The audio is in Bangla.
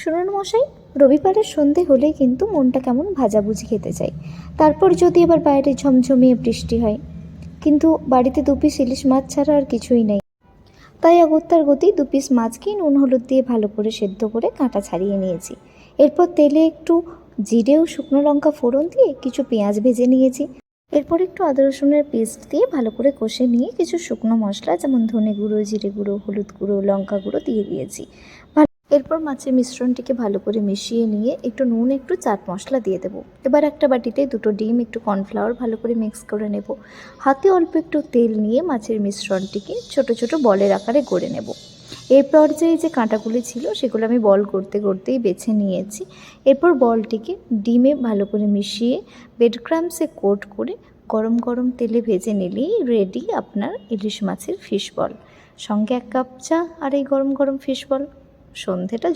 শুনুন মশাই, রবিবারের সন্ধে হলেই কিন্তু মনটা কেমন ভাজাভুজি খেতে চাই। তারপর যদি এবার বাইরে ঝমঝমিয়ে বৃষ্টি হয়। কিন্তু বাড়িতে দু পিস ইলিশ মাছ ছাড়া আর কিছুই নেই। তাই অগত্যার গতি দু পিস মাছকে নুন হলুদ দিয়ে ভালো করে সেদ্ধ করে কাঁটা ছাড়িয়ে নিয়েছি। এরপর তেলে একটু জিরে ও শুকনো লঙ্কা ফোড়ন দিয়ে কিছু পেঁয়াজ ভেজে নিয়েছি। এরপর একটু আদা রসুনের পেস্ট দিয়ে ভালো করে কষে নিয়ে কিছু শুকনো মশলা, যেমন ধনে গুঁড়ো, জিরে গুঁড়ো, হলুদ গুঁড়ো, লঙ্কা গুঁড়ো দিয়ে দিয়েছি। এরপর মাছের মিশ্রণটিকে ভালো করে মিশিয়ে নিয়ে একটু নুন, একটু চাট মশলা দিয়ে দেবো। এবার একটা বাটিতে দুটো ডিম, একটু কর্নফ্লাওয়ার ভালো করে মিক্স করে নেব। হাতে অল্প একটু তেল নিয়ে মাছের মিশ্রণটিকে ছোট ছোট বলের আকারে গড়ে নেব। এই পর্যায়ে যে কাঁটাগুলি ছিল, সেগুলো আমি বল করতে, করতেই বেছে নিয়েছি। এরপর বলটিকে ডিমে ভালো করে মিশিয়ে বেড ক্রামসে কোট করে গরম গরম তেলে ভেজে নিলেই রেডি আপনার ইলিশ মাছের ফিশ বল সঙ্গে এক কাপ চা আর এই গরম গরম ফিশ বল সন্ধেটা